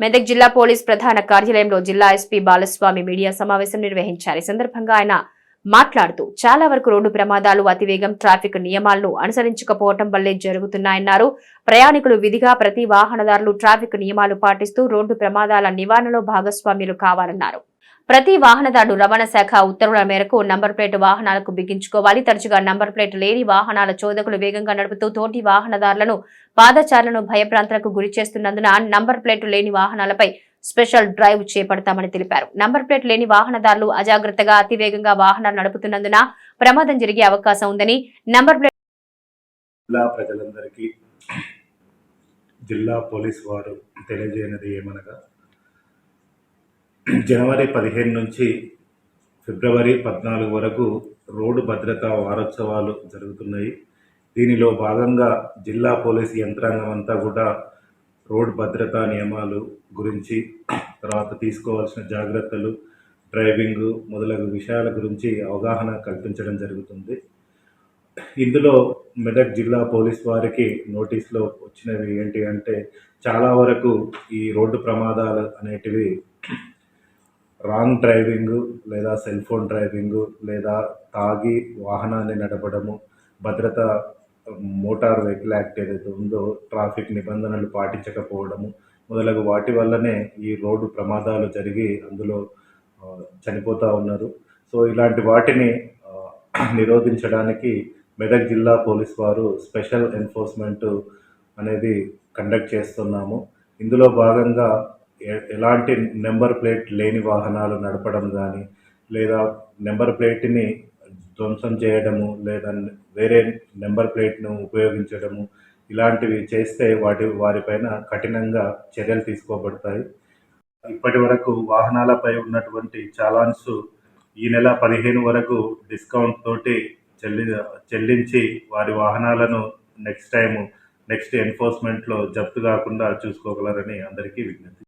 మెదక్ జిల్లా పోలీస్ ప్రధాన కార్యాలయంలో జిల్లా ఎస్పీ బాలస్వామి మీడియా సమావేశం నిర్వహించారు. ఈ సందర్భంగా ఆయన మాట్లాడుతూ చాలా వరకు రోడ్డు ప్రమాదాలు అతివేగం ట్రాఫిక్ నియమాలను అనుసరించకపోవటం వల్లే జరుగుతున్నాయన్నారు. ప్రయాణికులు విధిగా ప్రతి వాహనదారులు ట్రాఫిక్ నియమాలు పాటిస్తూ రోడ్డు ప్రమాదాల నివారణలో భాగస్వామ్యులు కావాలన్నారు. ప్రతి వాహనదారుడు రవాణా శాఖ ఉత్తర్వుల మేరకు నంబర్ ప్లేట్ వాహనాలకు బిగించుకోవాలి. తరచుగా నంబర్ ప్లేట్ లేని వాహనాల చోదకులు వేగంగా నడుపుతూ తోటి వాహనదారులను పాదచారులను భయప్రాంతాలకు గురి చేస్తున్నందున నంబర్ ప్లేట్ లేని వాహనాలపై స్పెషల్ డ్రైవ్ చేపడతామని తెలిపారు. నంబర్ ప్లేట్ లేని వాహనదారులు అజాగ్రత్తగా అతివేగంగా వాహనాలు నడుపుతున్నందున ప్రమాదం జరిగే అవకాశం ఉందని నంబర్ ప్లేట్ ప్రజలందరికీ జిల్లా పోలీస్ వారు తెలియజేయనది ఏమనగా జనవరి పదిహేను నుంచి ఫిబ్రవరి పద్నాలుగు వరకు రోడ్డు భద్రతా వారోత్సవాలు జరుగుతున్నాయి. దీనిలో భాగంగా జిల్లా పోలీస్ యంత్రాంగం అంతా కూడా రోడ్ భద్రతా నియమాలు గురించి తర్వాత తీసుకోవాల్సిన జాగ్రత్తలు డ్రైవింగ్ మొదలగు విషయాల గురించి అవగాహన కల్పించడం జరుగుతుంది. ఇందులో మెదక్ జిల్లా పోలీస్ వారికి నోటీస్లో వచ్చినవి ఏంటి అంటే చాలా వరకు ఈ రోడ్డు ప్రమాదాలు అనేటివి రాంగ్ డ్రైవింగ్ లేదా సెల్ ఫోన్ డ్రైవింగ్ లేదా తాగి వాహనాన్ని నడపడము భద్రత మోటార్ వెహికల్ యాక్ట్ ఏదైతే ఉందో ట్రాఫిక్ నిబంధనలు పాటించకపోవడము మొదలగు వాటి వల్లనే ఈ రోడ్డు ప్రమాదాలు జరిగి అందులో చనిపోతూ ఉన్నారు. సో ఇలాంటి వాటిని నిరోధించడానికి మెదక్ జిల్లా పోలీస్ వారు స్పెషల్ ఎన్ఫోర్స్మెంట్ అనేది కండక్ట్ చేస్తున్నాము. ఇందులో భాగంగా ఎలాంటి నెంబర్ ప్లేట్ లేని వాహనాలు నడపడం కానీ లేదా నెంబర్ ప్లేట్ని ధ్వంసం చేయడము లేదా వేరే నెంబర్ ప్లేట్ను ఉపయోగించడము ఇలాంటివి చేస్తే వాటి వారిపైన కఠినంగా చర్యలు తీసుకోబడతాయి. ఇప్పటి వరకు వాహనాలపై ఉన్నటువంటి చాలాన్స్ ఈ నెల పదిహేను వరకు డిస్కౌంట్ తోటి చెల్లి చెల్లించి వారి వాహనాలను నెక్స్ట్ టైం నెక్స్ట్ ఎన్ఫోర్స్మెంట్లో జప్తు కాకుండా చూసుకోగలరని అందరికీ విజ్ఞప్తి.